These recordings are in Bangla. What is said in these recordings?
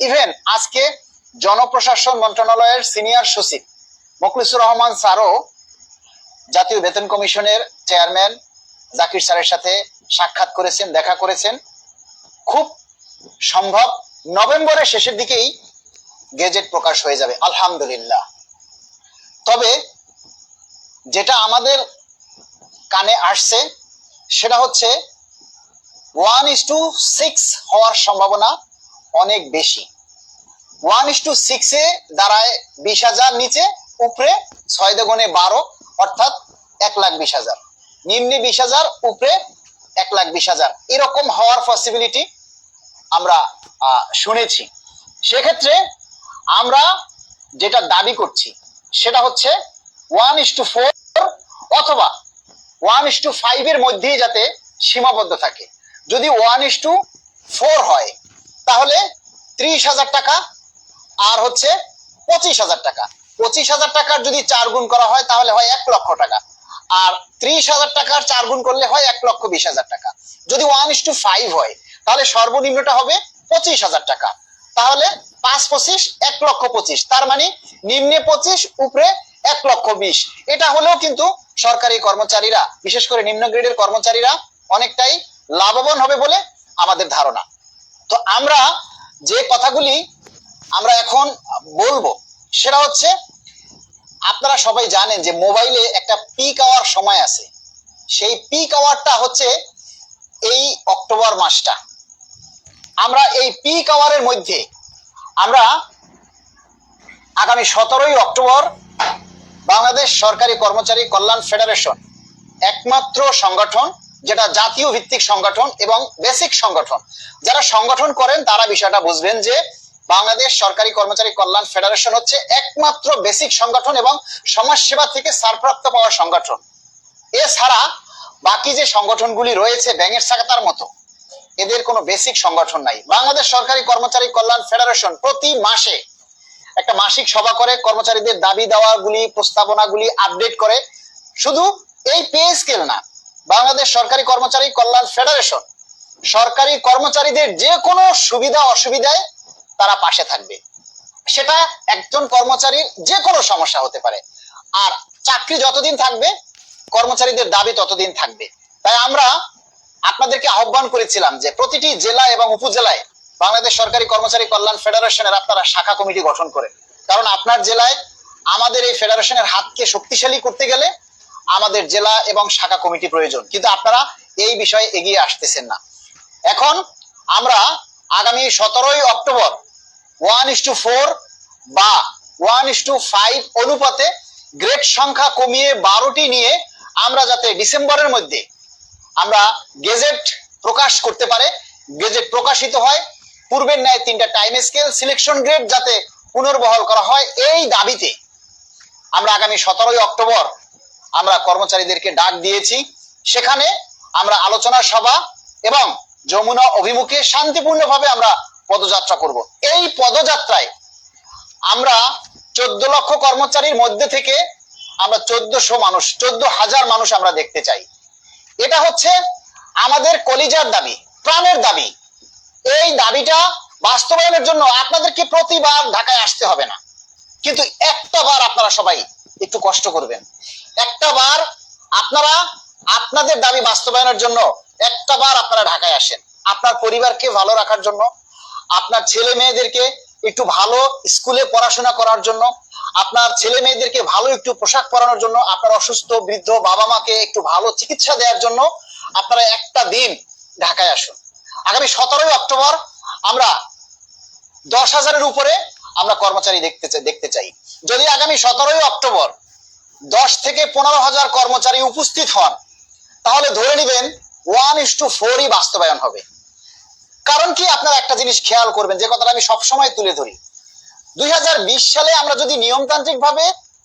ইভেন আজকে জনপ্রশাসন মন্ত্রণালয়ের সিনিয়র সচিব মখলিসুর রহমান স্যারও জাতীয় বেতন কমিশনের চেয়ারম্যান জাকির স্যারের সাথে সাক্ষাৎ করেছেন, দেখা করেছেন। খুব সম্ভব নভেম্বরের শেষের দিকেই গেজেট প্রকাশ হয়ে যাবে, আলহামদুলিল্লাহ। তবে যেটা আমাদের কানে আসছে, সেটা হচ্ছে ওয়ান ইস টু সিক্স হওয়ার সম্ভাবনা অনেক বেশি। ওয়ান ইস টু সিক্সে দাঁড়ায় বিশ হাজার, নিচে উপরে ছয় দগুণে বারো, অর্থাৎ এক লাখ বিশ হাজার। নিম্নে বিশ হাজার, উপরে এক লাখ বিশ হাজার। এরকম হওয়ার পসিবিলিটি আমরা শুনেছি। সেক্ষেত্রে আমরা যেটা দাবি করছি, সেটা হচ্ছে ওয়ান ইস টু ফোর অথবা ওয়ান ইস টু ফাইভের মধ্যেই যাতে সীমাবদ্ধ থাকে। যদি ওয়ান ইস টু ফোর হয় তাহলে ত্রিশ হাজার টাকা আর হচ্ছে পঁচিশ হাজার টাকা। পঁচিশ হাজার টাকার যদি চার গুণ করা হয়, তাহলে হয় এক লক্ষ টাকা। আর ত্রিশ হাজার টাকার চার গুণ করলে হয় এক লক্ষ বিশ হাজার টাকা। যদি ওয়ান ইস টু ফাইভ হয়, তাহলে সর্বনিম্নটা হবে পঁচিশ হাজার টাকা। তাহলে পাঁচ পঁচিশ, এক লক্ষ পঁচিশ। তার মানে নিম্নে পঁচিশ, উপরে এক লক্ষ বিশ। এটা হলেও কিন্তু সরকারি কর্মচারীরা, বিশেষ করে নিম্ন গ্রেডের কর্মচারীরা অনেকটাই লাভবান হবে বলে আমাদের ধারণা। তো আমরা যে কথাগুলি আমরা এখন বলব, সেটা হচ্ছে, আপনারা সবাই জানেন যে মোবাইলে একটা পিক আওয়ার সময় আছে। সেই পিক আওয়ারটা হচ্ছে এই অক্টোবর মাসটা। আমরা এই পিক আওয়ারের মধ্যে আমরা আগামী সতেরোই অক্টোবর বাংলাদেশ সরকারি কর্মচারী কল্যাণ ফেডারেশন একমাত্র সংগঠন যেটা জাতীয় ভিত্তিক সংগঠন এবং বেসিক সংগঠন। যারা সংগঠন করেন, তারা বিষয়টা বুঝবেন যে বাংলাদেশ সরকারি কর্মচারী কল্যাণ ফেডারেশন হচ্ছে একমাত্র বেসিক সংগঠন এবং সমাজসেবা থেকে সারপ্রাপ্ত পাওয়া সংগঠন। এছাড়া বাকি যে সংগঠনগুলি রয়েছে, ব্যাঙের ছাকাতার মতো, এদের কোনো বেসিক সংগঠন নাই। বাংলাদেশ সরকারি কর্মচারী কল্যাণ ফেডারেশন প্রতি মাসে একটা মাসিক সভা করে, কর্মচারীদের দাবি দেওয়াগুলি, প্রস্তাবনাগুলি আপডেট করে। শুধু এই পে স্কেল না বাংলাদেশ সরকারি কর্মচারী কল্যাণ ফেডারেশন। সরকারি কর্মচারীদের যে কোনো সুবিধা অসুবিধায় তারা পাশে থাকবে। সেটা একজন কর্মচারীর যে কোনো সমস্যা হতে পারে। আর চাকরি যতদিন থাকবে, কর্মচারীদের দাবি ততদিন থাকবে। তাই আমরা আপনাদেরকে আহ্বান করেছিলাম যে প্রতিটি জেলা এবং উপজেলায় বাংলাদেশ সরকারি কর্মচারী কল্যাণ ফেডারেশনের আপনারা শাখা কমিটি গঠন করেন। কারণ আপনার জেলায় আমাদের এই ফেডারেশনের হাতকে শক্তিশালী করতে গেলে আমাদের জেলা এবং শাখা কমিটি প্রয়োজন। কিন্তু আপনারা এই বিষয়ে এগিয়ে আসতেছেন না। এখন আমরা আগামী সতেরোই October one is to four বা ওয়ান ইস টু ফাইভ অনুপাতে গ্রেড সংখ্যা কমিয়ে বারোটি নিয়ে আমরা যাতে ডিসেম্বরের মধ্যে আমরা গেজেট প্রকাশ করতে পারে, গেজেট প্রকাশিত হয়, পূর্বের ন্যায় তিনটা টাইম স্কেল সিলেকশন গ্রেড যাতে পুনর্বহাল করা হয়, এই দাবিতে আমরা আগামী সতেরোই অক্টোবর আমরা কর্মচারীদেরকে ডাক দিয়েছি। সেখানে আমরা আলোচনা সভা এবং যমুনা অভিমুখে শান্তিপূর্ণভাবে আমরা পদযাত্রা করব। এই পদযাত্রায় আমরা চোদ্দ লক্ষ কর্মচারীর মধ্যে থেকে আমরা চোদ্দশো মানুষ, চোদ্দ হাজার মানুষ আমরা দেখতে চাই। এটা হচ্ছে আমাদের কলিজার দাবি, প্রাণের দাবি। এই দাবিটা বাস্তবায়নের জন্য আপনাদেরকে প্রতিবার ঢাকায় আসতে হবে না। কিন্তু একটা বার আপনারা সবাই একটু কষ্ট করবেন। একটা বার আপনারা আপনাদের দাবি বাস্তবায়নের জন্য একটা বার আপনারা ঢাকায় আসেন। আপনার পরিবারকে ভালো রাখার জন্য, আপনার ছেলে মেয়েদেরকে একটু ভালো স্কুলে পড়াশোনা করার জন্য, আপনার ছেলে মেয়েদেরকে ভালো একটু পোশাক পরানোর জন্য, আপনার অসুস্থ বৃদ্ধ বাবা মাকে একটু ভালো চিকিৎসা দেওয়ার জন্য আপনারা একটা দিন ঢাকায় আসুন। আগামী সতেরোই অক্টোবর আমরা দশ হাজারের উপরে আমরা কর্মচারী দেখতে দেখতে চাই। যদি আগামী সতেরোই অক্টোবর দশ থেকে পনেরো হাজার কর্মচারী উপস্থিত হন। তাহলে ধরে নেবেন ওয়ান ইস টু ফোরই বাস্তবায়ন হবে। কারণ কি? আপনারা একটা জিনিস খেয়াল করবেন, যে কথাটা আমি সবসময় তুলে ধরি। দুই হাজার বিশ সালে আমরা যদি নিয়মতান্ত্রিক ভাবে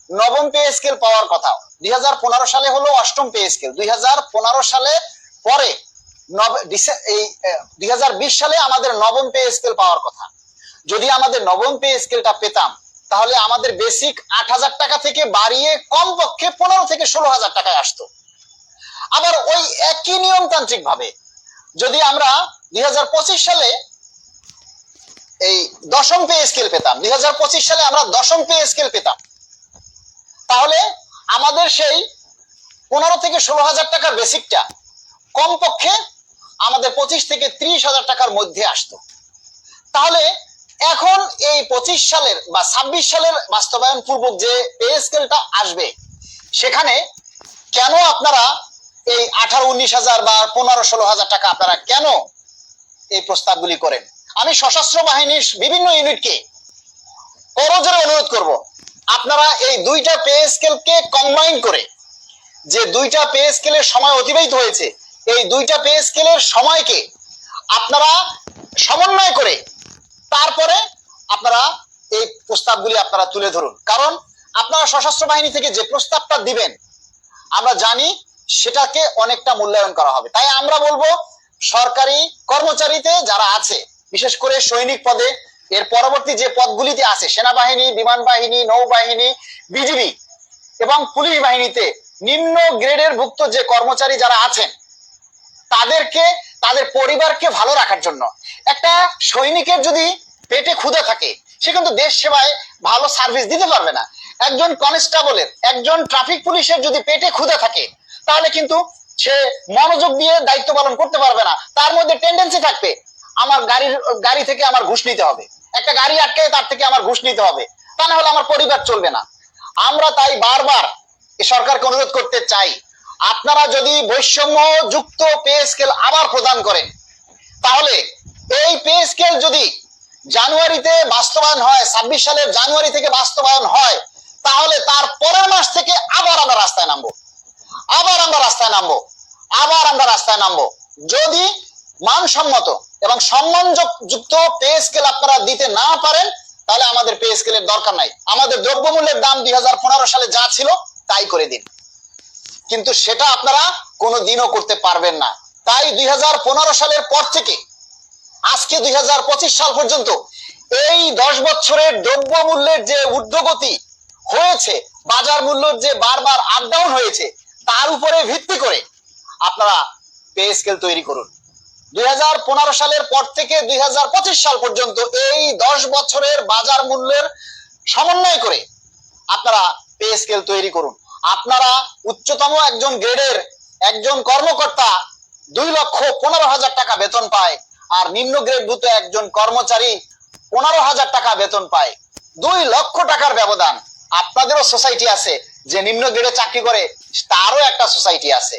নবম পে স্কেল পাওয়ার কথা, দুই হাজার পনেরো সালে হলো অষ্টম পে স্কেল, দুই হাজার পনেরো সালে পরে এই দুই হাজার বিশ সালে আমাদের নবম পে স্কেল পাওয়ার কথা। যদি আমাদের নবম পে স্কেলটা পেতাম তাহলে আমাদের বেসিক আট হাজার টাকা থেকে বাড়িয়ে কমপক্ষে পনেরো থেকে ষোলো হাজার টাকায় আসতো। আবার ওই একই নিয়মতান্ত্রিক ভাবে যদি আমরা দুই সালে এই দশম পে স্কেল পেতাম, দুই সালে আমরা দশম পে স্কেল পেতাম, তাহলে আমাদের সেই পনেরো থেকে ষোলো হাজার টাকার বেসিকটা কমপক্ষে আমাদের পঁচিশ থেকে ত্রিশ হাজার টাকার মধ্যে আসতো। তাহলে এখন এই পঁচিশ সালের বা ছাব্বিশ সালের বাস্তবায়ন পূর্বক যে পে স্কেলটা আসবে, সেখানে কেন আপনারা এই আঠারো, উনিশ হাজার বা পনেরো, ষোলো হাজার টাকা আপনারা কেন এই প্রস্তাবগুলি করেন? আমি সশস্ত্র বাহিনীর বিভিন্ন ইউনিটকে করজোরে অনুরোধ করব, আপনারা এই দুইটা পে স্কেলকে কম্বাইন করে যে দুইটা পে স্কেলের সময় অতিবাহিত হয়েছে, এই দুইটা পে স্কেলের সময়কে আপনারা সমন্বয় করে তারপরে আপনারা এই প্রস্তাবগুলি আপনারা তুলে ধরুন। কারণ আপনারা সশস্ত্র বাহিনী থেকে যে প্রস্তাবটা দিবেন, আমরা জানি সেটাকে অনেকটা মূল্যায়ন করা হবে। তাই আমরা বলব, সরকারি কর্মচারীতে যারা আছে, বিশেষ করে সৈনিক পদে, এর পরবর্তী যে পদগুলিতে আছে, সেনাবাহিনী, বিমান বাহিনী, নৌবাহিনী, বিজিবি এবং পুলিশ বাহিনীতে, নিম্ন গ্রেডের ভুক্ত যে কর্মচারী যারা আছেন, তাদেরকে তাদের পরিবারকে ভালো রাখার জন্য। একটা সৈনিকের যদি পেটে ক্ষুধা থাকে, সে কিন্তু দেশ সেবায় ভালো সার্ভিস দিতে পারবে না। একজন কনস্টেবলের একজন ট্রাফিক পুলিশের যদি পেটে ক্ষুধা থাকে, তাহলে কিন্তু সে মনোযোগ দিয়ে দায়িত্ব পালন করতে পারবে না। তার মধ্যে টেন্ডেন্সি থাকবে, আমার গাড়ির, গাড়ি থেকে আমার ঘুষ নিতে হবে। একটা গাড়ি আটকে তার থেকে আমার ঘুষ নিতে হবে। তা না হলে আমার পরিবার চলবে না। আমরা তাই বারবার সরকারকে অনুরোধ করতে চাই আপনারা যদি বৈষম্য যুক্ত পে স্কেল আবার প্রদান করেন, তাহলে এই পে স্কেল যদি জানুয়ারিতে বাস্তবায়ন হয়, ছাব্বিশ সালের জানুয়ারি থেকে বাস্তবায়ন হয়, তাহলে তার পরের মাস থেকে আবার আমরা রাস্তায় নামবো। আবার আমরা রাস্তায় নামবো। আবার আমরা রাস্তায় নামবো। যদি মানসম্মত এবং সম্মানযুক্ত পে স্কেল আপনারা দিতে না পারেন, তাহলে আমাদের পে স্কেলের দরকার নাই। আমাদের দ্রব্যমূল্যের দাম দুই হাজার পনেরো সালে যা ছিল, তাই করে দিন। কিন্তু সেটা আপনারা কোনো দিনও করতে পারবেন না। তাই দুই হাজার পনেরো সালের পর থেকে, আজকে দুই হাজার পঁচিশ সাল পর্যন্ত এই দশ বছরের দ্রব্য মূল্যের যে ঊর্ধ্বগতি হয়েছে, বাজার মূল্যের যে বারবার আপ ডাউন হয়েছে, তার উপরে ভিত্তি করে আপনারা পে স্কেল তৈরি করুন। দুই হাজার পনেরো সালের পর থেকে দুই হাজার পঁচিশ সাল পর্যন্ত এই দশ বছরের বাজার মূল্যের সমন্বয় করে আপনারা পে স্কেল তৈরি করুন। আপনারা উচ্চতম একজন গ্রেডের একজন কর্মকর্তা দুই লক্ষ পনেরো হাজার টাকা বেতন পায়, আর নিম্ন গ্রেডভূত একজন কর্মচারী পনেরো হাজার টাকা বেতন পায়। দুই লক্ষ টাকার ব্যবধান। আপনাদেরও সোসাইটি আছে যে নিম্ন গ্রেডে চাকরি করে, তারও একটা সোসাইটি আছে।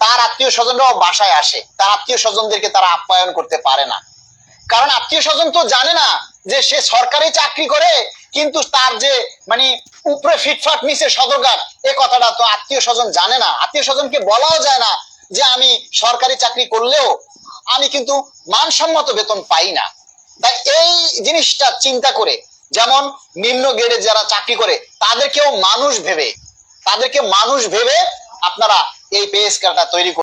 তার আত্মীয় স্বজনরাও বাসায় আসে। তার আত্মীয় স্বজনদেরকে তারা আপ্যায়ন করতে পারে না। কারণ আত্মীয় স্বজন তো জানে না যে সে সরকারি চাকরি করে কিন্তু তার যে মানে উপরে ফিটফাট নিচে সদরঘাট, এ কথাটা তো আত্মীয় স্বজন জানে না আত্মীয় স্বজনকে বলাও যায় না যে, আমি সরকারি চাকরি করলেও আমি কিন্তু মানসম্মত বেতন পাই না তাই এই জিনিসটা চিন্তা করে, যেমন নিম্ন গ্রেডে যারা চাকরি করে, তাদেরকেও মানুষ ভেবে, তাদেরকে মানুষ ভেবে আপনারা এই পে স্কেলটা তৈরি।